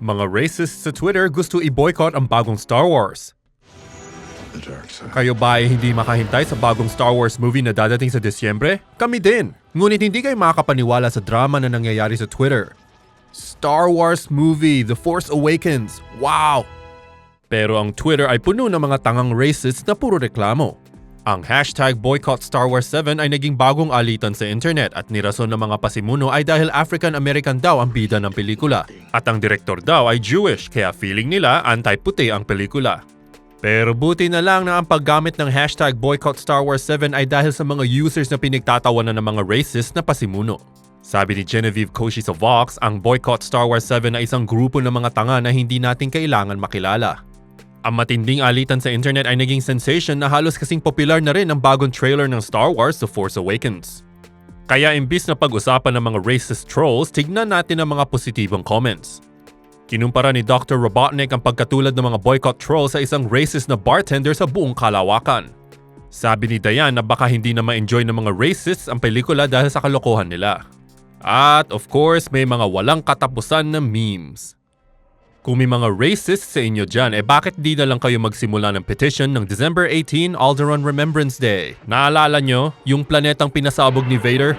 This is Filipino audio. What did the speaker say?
Mga racists sa Twitter gusto i-boycott ang bagong Star Wars. Kayo ba ay hindi makahintay sa bagong Star Wars movie na dadating sa Disyembre? Kami din. Ngunit hindi kayo makakapaniwala sa drama na nangyayari sa Twitter. Star Wars movie The Force Awakens. Wow! Pero ang Twitter ay puno ng mga tangang racists na puro reklamo. Ang hashtag boycott Star Wars 7 ay naging bagong alitan sa internet at nirason ng mga pasimuno ay dahil African-American daw ang bida ng pelikula. At ang direktor daw ay Jewish kaya feeling nila anti-puti ang pelikula. Pero buti na lang na ang paggamit ng hashtag boycott Star Wars 7 ay dahil sa mga users na pinagtatawanan ng mga racist na pasimuno. Sabi ni Genevieve Koshi sa Vox, ang boycott Star Wars 7 ay isang grupo ng mga tanga na hindi natin kailangan makilala. Ang matinding alitan sa internet ay naging sensation na halos kasing popular na rin ang bagong trailer ng Star Wars The Force Awakens. Kaya imbis na pag-usapan ng mga racist trolls, tignan natin ang mga positibong comments. Kinumpara ni Dr. Robotnik ang pagkatulad ng mga boycott trolls sa isang racist na bartender sa buong kalawakan. Sabi ni Dayan na baka hindi na ma-enjoy ng mga racists ang pelikula dahil sa kalokohan nila. At of course, may mga walang katapusan na memes. Kung may mga racists sa inyo dyan, eh bakit di na lang kayo magsimula ng petition ng December 18 Alderaan Remembrance Day? Naalala nyo, yung planetang pinasabog ni Vader?